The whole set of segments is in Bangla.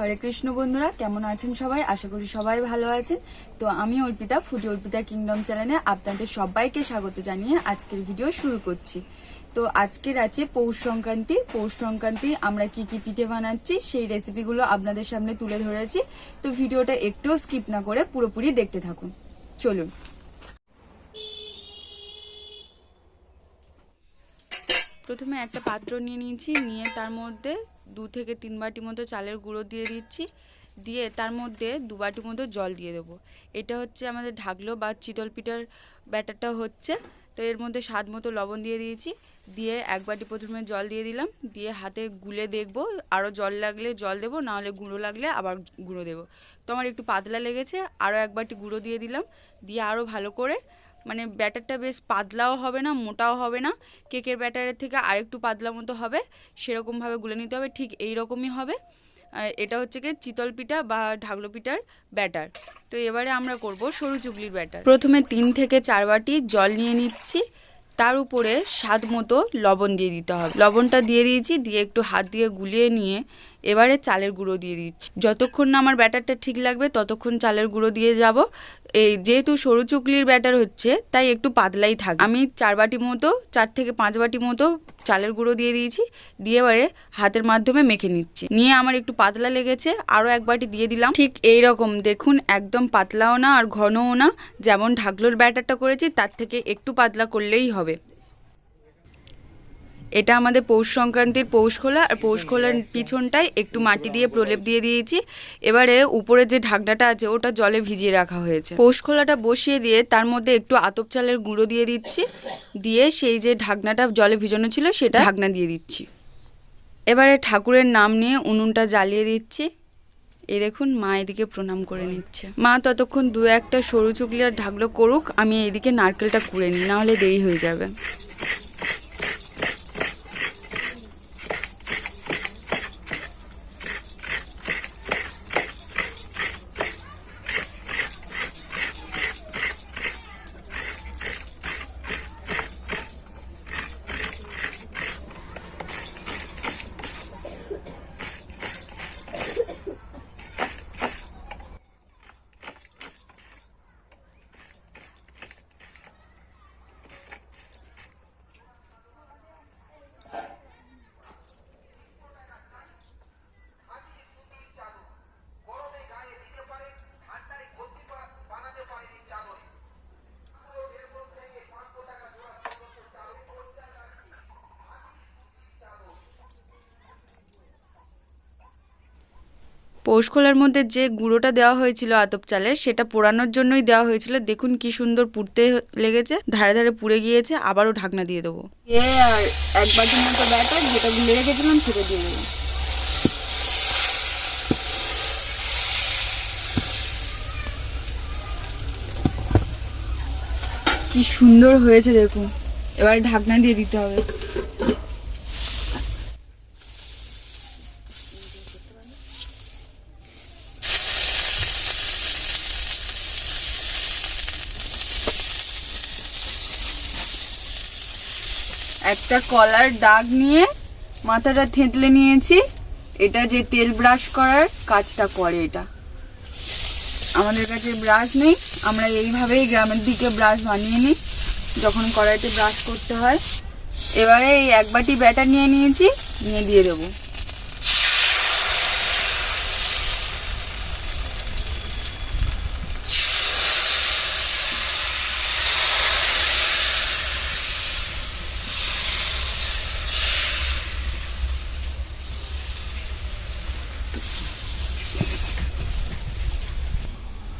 হরে কৃষ্ণ বন্ধুরা, কেমন আছেন সবাই? আশা করি সবাই ভালো আছেন। তো আমি অর্পিতা, ফুটি অর্পিতা কিংডম চ্যানেলে আপনাদের সবাইকে স্বাগত জানিয়ে আজকের ভিডিও শুরু করছি। তো আজকের আছে পৌষ সংক্রান্তি। পৌষ সংক্রান্তি আমরা কি কি পিঠে বানাচ্ছি, সেই রেসিপিগুলো আপনাদের সামনে তুলে ধরেছি। তো ভিডিওটা একটুও স্কিপ না করে পুরোপুরি দেখতে থাকুন। চলুন। প্রথমে একটা পাত্র নিয়ে নিয়েছি, নিয়ে তার মধ্যে দু থেকে তিন বাটি মতো চালের গুঁড়ো দিয়ে দিচ্ছি, দিয়ে তার মধ্যে দু বাটি মতো জল দিয়ে দেবো। এটা হচ্ছে আমাদের ঢাকলো বা চিতল পিঠার ব্যাটারটা হচ্ছে। তো এর মধ্যে স্বাদ মতো লবণ দিয়ে দিয়েছি, দিয়ে এক বাটি প্রথমে জল দিয়ে দিলাম, দিয়ে হাতে গুলে দেখব, আরও জল লাগলে জল দেবো নাহলে গুঁড়ো লাগলে আবার গুঁড়ো দেবো। তো আমার একটু পাতলা লেগেছে, আরও এক বাটি গুঁড়ো দিয়ে দিলাম, দিয়ে আরও ভালো করে মানে ব্যাটারটা বেশ পাতলাও হবে না, মোটাও হবে না। কেকের ব্যাটারের থেকে আরেকটু পাতলা মতো হবে, সেরকমভাবে গুলে নিতে হবে, ঠিক এই রকমই হবে এটা হচ্ছে কি চিতল পিঠা বা ঢাকলো পিঠার ব্যাটার। তো এবারে আমরা করব সরু চুগলির ব্যাটার। প্রথমে তিন থেকে চার বাটি জল নিয়ে নিচ্ছি, তার উপরে স্বাদ মতো লবণ দিয়ে দিতে হবে। লবণটা দিয়ে দিয়েছি, দিয়ে একটু হাত দিয়ে গুলিয়ে নিয়ে এবারে চালের গুঁড়ো দিয়ে দিচ্ছি। যতক্ষণ না আমার ব্যাটারটা ঠিক লাগবে, ততক্ষণ চালের গুঁড়ো দিয়ে যাব। এই যেহেতু সরু চুকলির ব্যাটার হচ্ছে, তাই একটু পাতলাই থাকবে আমি চার বাটি মতো, চার থেকে পাঁচ বাটি মতো চালের গুঁড়ো দিয়ে দিয়েছি। দিয়ে এবারে হাতের মাধ্যমে মেখে নিচ্ছি। নিয়ে আমার একটু পাতলা লেগেছে, আরও এক বাটি দিয়ে দিলাম। ঠিক এই রকম, দেখুন, একদম পাতলাও না আর ঘনও না। যেমন ঢাকলোর ব্যাটারটা করেছি, তার থেকে একটু পাতলা করলেই হবে। এটা আমাদের পৌষ সংক্রান্তির পৌষ খোলা আর পৌষ খোলার পিছনটায় একটু মাটি দিয়ে প্রলেপ দিয়ে দিয়েছি। এবারে উপরে যে ঢাকনাটা আছে, ওটা জলে ভিজিয়ে রাখা হয়েছে। পৌষ খোলাটা বসিয়ে দিয়ে তার মধ্যে একটু আতপ চালের গুঁড়ো দিয়ে দিচ্ছি। দিয়ে সেই যে ঢাকনাটা জলে ভিজানো ছিল, সেটা ঢাকনা দিয়ে দিচ্ছি। এবারে ঠাকুরের নাম নিয়ে উনুনটা জ্বালিয়ে দিচ্ছি। এই দেখুন, মা এদিকে প্রণাম করে নিচ্ছে। মা ততক্ষণ দু একটা সরু চুকলি আর ঢাকলো করুক, আমি এদিকে নারকেলটা কুড়ে নিই, নাহলে দেরি হয়ে যাবে। পৌষখোলার মধ্যে যে গুঁড়োটা দেওয়া হয়েছিল আতপ চালের, সেটা পোড়ানোর জন্যই দেওয়া হয়েছিল। দেখুন কি সুন্দর পুড়তে লেগেছে, ধারে ধারে পুড়ে গিয়েছে, আবারও ঢাকনা দিয়ে দেবো। যেটা রেখেছিলাম দিয়ে দেবো। কি সুন্দর হয়েছে, দেখুন। এবার ঢাকনা দিয়ে দিতে হবে। একটা কলার দাগ নিয়ে মাথাটা থেঁতলে নিয়েছি। এটা যে তেল ব্রাশ করার কাজটা করে এটা। আমাদের কাছে ব্রাশ নেই। আমরা এইভাবেই গ্রামের দিকে ব্রাশ বানিয়ে নিই, যখন কড়াইতে ব্রাশ করতে হয়। এবারে এই এক বাটি ব্যাটার নিয়ে নিয়েছি, নিয়ে দিয়ে দেবো।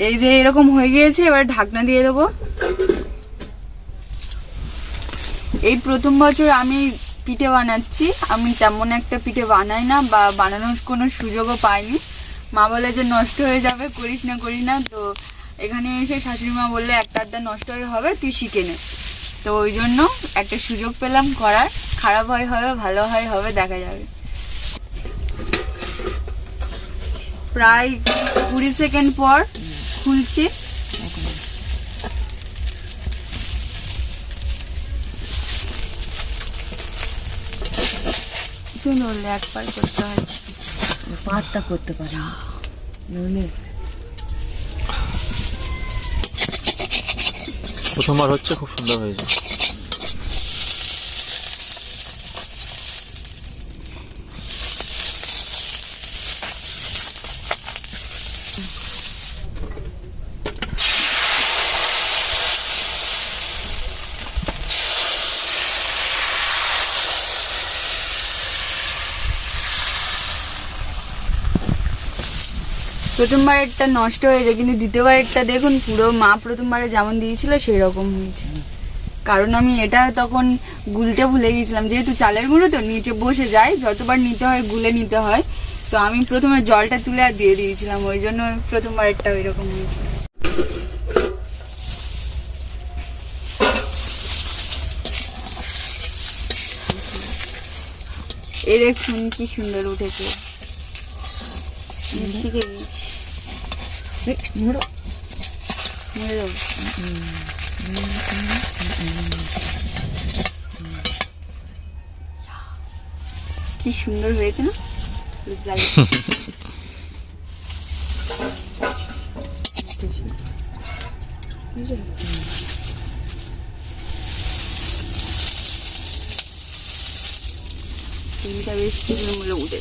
এই যে এরকম হয়ে গিয়েছে, এবার ঢাকনা দিয়ে দেবো। এই প্রথম বছর আমি পিঠে বানাচ্ছি। আমি তেমন একটা পিঠে বানাই না বা বানানোর কোনো সুযোগও পাইনি। মা বলে যে নষ্ট হয়ে যাবে, করিস না করিস না। তো এখানে এসে শাশুড়ি মা বললে, একটা আধটা নষ্ট হয়ে হবে, তুই শিখে নে। তো ওই জন্য একটা সুযোগ পেলাম করার। খারাপ হয় হবে, ভালো হয় হবে, দেখা যাবে। প্রায় কুড়ি সেকেন্ড পর খুলছি নড়লে একবার করতে হয়। পাতটা করতে পারি। না নইলে প্রথমবার হচ্ছে খুব সুন্দর হয়েছে। প্রথমবারেরটা নষ্ট হয়েছে, কিন্তু দ্বিতীয়বারেরটা দেখুন, পুরো মা প্রথমবারে যেমন দিয়েছিল সেই রকম হয়েছে। কারণ আমি এটা তখন গুলতে ভুলে গেছিলাম। যেহেতু চালের গুঁড়ো তো, নিচে বসে যায়, যতবার নিতে হয় গুলে নিতে হয়। তো আমি প্রথমে জলটা তুলে আর দিয়ে দিয়েছিলাম, ওই জন্য প্রথমবারেরটা ওই রকম হয়েছে। এই দেখুন কি সুন্দর উঠেছে। শিখে গেছি এই, মোড়ো। মুড়ে দেবো কি সুন্দর হয়েছে না যাই তিনটা বেশ টিফিন মূল্য উঠে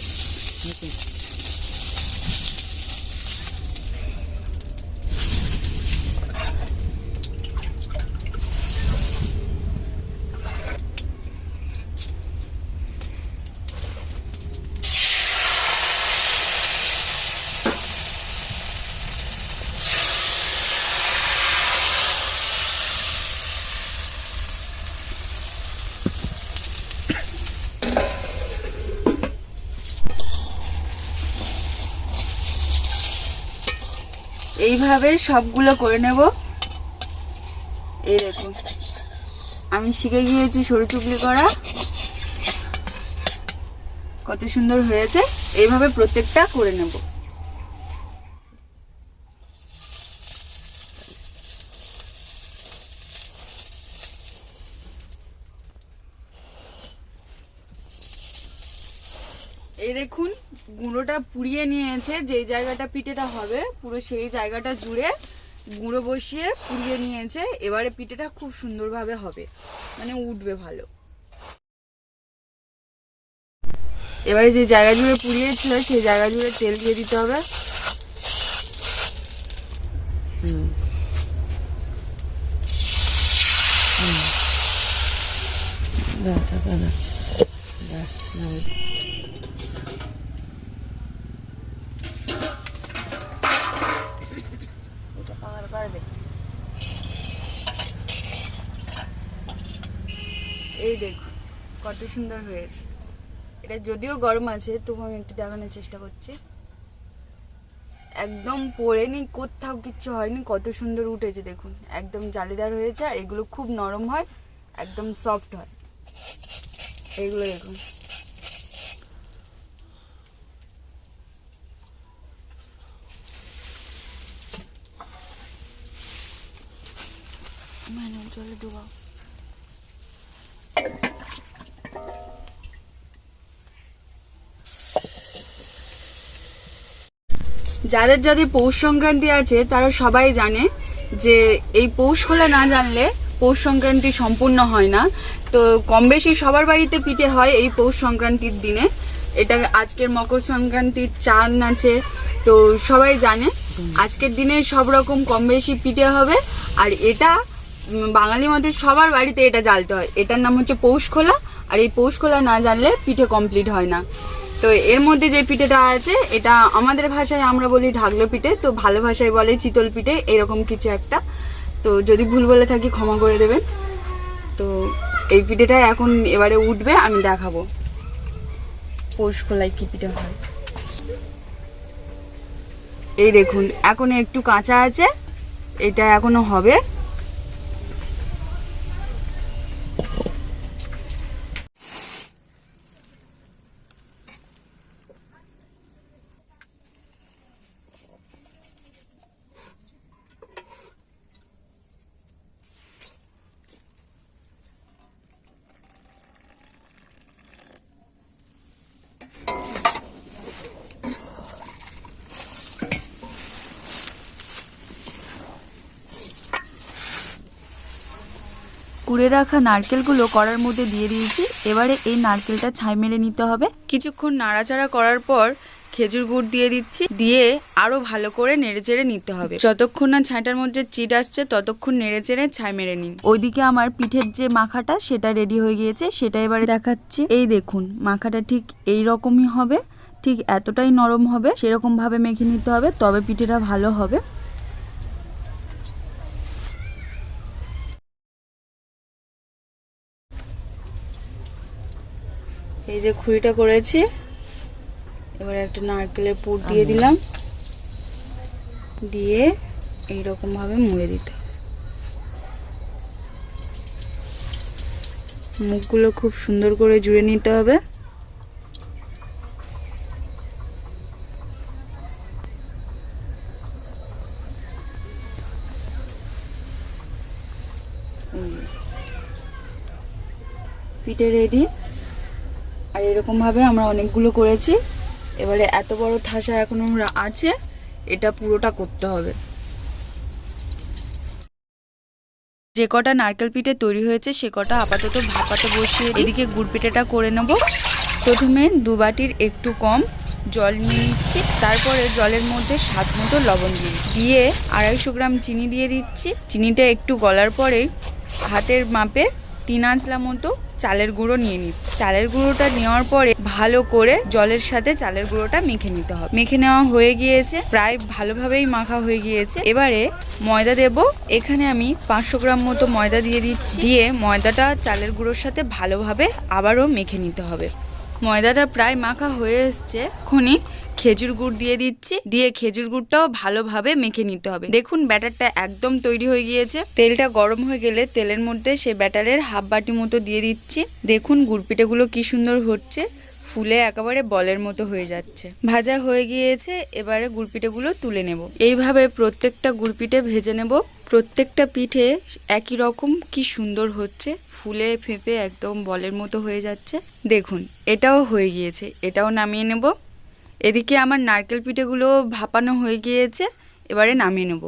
এইভাবে সবগুলো করে নেব। এই দেখুন, আমি শিখে গিয়েছি সরু চুগলি করা। কত সুন্দর হয়েছে, এইভাবে প্রত্যেকটা করে নেব। এই দেখুন গুঁড়োটা পুড়িয়ে নিয়েছে যেই জায়গাটা পিঠেটা হবে পুরো সেই জায়গাটা জুড়ে গুঁড়ো বসিয়ে পুড়িয়ে নিয়েছে এবারে পিঠেটা খুব সুন্দরভাবে হবে মানে উঠবে ভালো। এবারে যে জায়গা জুড়ে পুড়িয়েছিল সেই জায়গা জুড়ে তেল দিয়ে দিতে হবে। দাও, টাকা কত সুন্দর হয়েছে। এটা যদিও গরম আছে তবু আমি একটু দেখানোর চেষ্টা করছি। একদম পড়েনি কোথাও কিচ্ছু হয়নি, কত সুন্দর উঠেছে দেখুন। একদম জালিদার হয়েছে, আর এগুলো খুব নরম হয়, একদম সফট হয়। এগুলো দেখুন। মানে জলে ডুবাও। যাদের যাদের পৌষ সংক্রান্তি আছে, তারা সবাই জানে যে এই পৌষ খোলা না জানলে পৌষ সংক্রান্তি সম্পূর্ণ হয় না। তো কম বেশি সবার বাড়িতে পিঠে হয় এই পৌষ সংক্রান্তির দিনে। এটা আজকের মকর সংক্রান্তির চান আছে। তো সবাই জানে, আজকের দিনে সব রকম কম বেশি পিঠে হবে। আর এটা বাঙালি মতে সবার বাড়িতে এটা জ্বালতে হয়। এটার নাম হচ্ছে পৌষ খোলা। আর এই পৌষ খোলা না জানলে পিঠে কমপ্লিট হয় না। তো এর মধ্যে যে পিঠেটা আছে এটা আমাদের ভাষায় আমরা বলি ঢাকলো পিঠে তো ভালো ভাষায় বলে চিতল পিঠে এরকম কিছু একটা। তো যদি ভুল বলে থাকি ক্ষমা করে দেবেন। তো এই পিঠেটা এখন এবারে উঠবে আমি দেখাবো। পোষ খোলায় কি পিঠে হয়? এই দেখুন এখনও একটু কাঁচা আছে এটা এখনও হবে। কুড়ে রাখা নারকেলগুলো কড়ার মধ্যে দিয়ে দিয়েছি। এবারে এই নারকেলটা ছাই মেরে নিতে হবে। কিছুক্ষণ নাড়াচাড়া করার পর খেজুর গুড় দিয়ে দিচ্ছি। দিয়ে আরও ভালো করে নেড়ে চেড়ে নিতে হবে। যতক্ষণ না ছাইটার মধ্যে চিট আসছে, ততক্ষণ নেড়ে চেড়ে ছাই মেরে নিন। ওইদিকে আমার পিঠের যে মাখাটা, সেটা রেডি হয়ে গিয়েছে। সেটা এবারে দেখাচ্ছি। এই দেখুন, মাখাটা ঠিক এই রকমই হবে। ঠিক এতটাই নরম হবে, সেরকমভাবে মেখে নিতে হবে, তবে পিঠেটা ভালো হবে। এই যে খুঁড়িটা করেছি এবারে একটা নারকেলের পুর দিয়ে দিলাম। দিয়ে এইরকম ভাবে মুড়ে দিতে হবে। মুখগুলো খুব সুন্দর করে জুড়ে নিতে হবে। পিঠে রেডি আর এরকমভাবে আমরা অনেকগুলো করেছি। এবারে এত বড় থাসা এখনও রা- আছে, এটা পুরোটা করতে হবে। যে কটা নারকেল পিঠে তৈরি হয়েছে, সে কটা আপাতত ভাপাতে বসিয়ে এদিকে গুড় পিঠেটা করে নেব। প্রথমে দু বাটির একটু কম জল নিয়ে নিচ্ছি, তারপরে জলের মধ্যে স্বাদ মতো লবণ দিয়ে। দিয়ে আড়াইশো গ্রাম চিনি দিয়ে দিচ্ছি। চিনিটা একটু গলার পরেই হাতের মাপে তিন আঁচলা মতো চালের গুঁড়ো নিয়ে নিই। চালের গুঁড়োটা নেওয়ার পরে ভালো করে জলের সাথে চালের গুঁড়োটা মেখে নিতে হবে। মেখে নেওয়া হয়ে গিয়েছে, প্রায় ভালোভাবেই মাখা হয়ে গিয়েছে। এবারে ময়দা দেব। এখানে আমি পাঁচশো গ্রাম মতো ময়দা দিয়ে দিচ্ছি। দিয়ে ময়দাটা চালের গুঁড়োর সাথে ভালোভাবে আবারও মেখে নিতে হবে। ময়দাটা প্রায় মাখা হয়ে এসছে। এখনই খেজুর গুড় দিয়ে দিচ্ছি। দিয়ে খেজুর গুড়টাও ভালোভাবে মেখে নিতে হবে। দেখুন, ব্যাটারটা একদম তৈরি হয়ে গিয়েছে। তেলটা গরম হয়ে গেলে তেলের মধ্যে সে ব্যাটারের হাফ বাটি মতো দিয়ে দিচ্ছি। দেখুন গুড় পিঠেগুলো কি সুন্দর হচ্ছে। ফুলে একেবারে বলের মতো হয়ে যাচ্ছে। ভাজা হয়ে গিয়েছে, এবারে গুড় পিঠেগুলো তুলে নেব। এইভাবে প্রত্যেকটা গুড় পিঠে ভেজে নেব। প্রত্যেকটা পিঠে একই রকম কি সুন্দর হচ্ছে। ফুলে ফেঁপে একদম বলের মতো হয়ে যাচ্ছে। দেখুন, এটাও হয়ে গিয়েছে। এটাও নামিয়ে নেব। এদিকে আমার নারকেল পিঠেগুলো ভাপানো হয়ে গিয়েছে এবারে নামিয়ে নেব।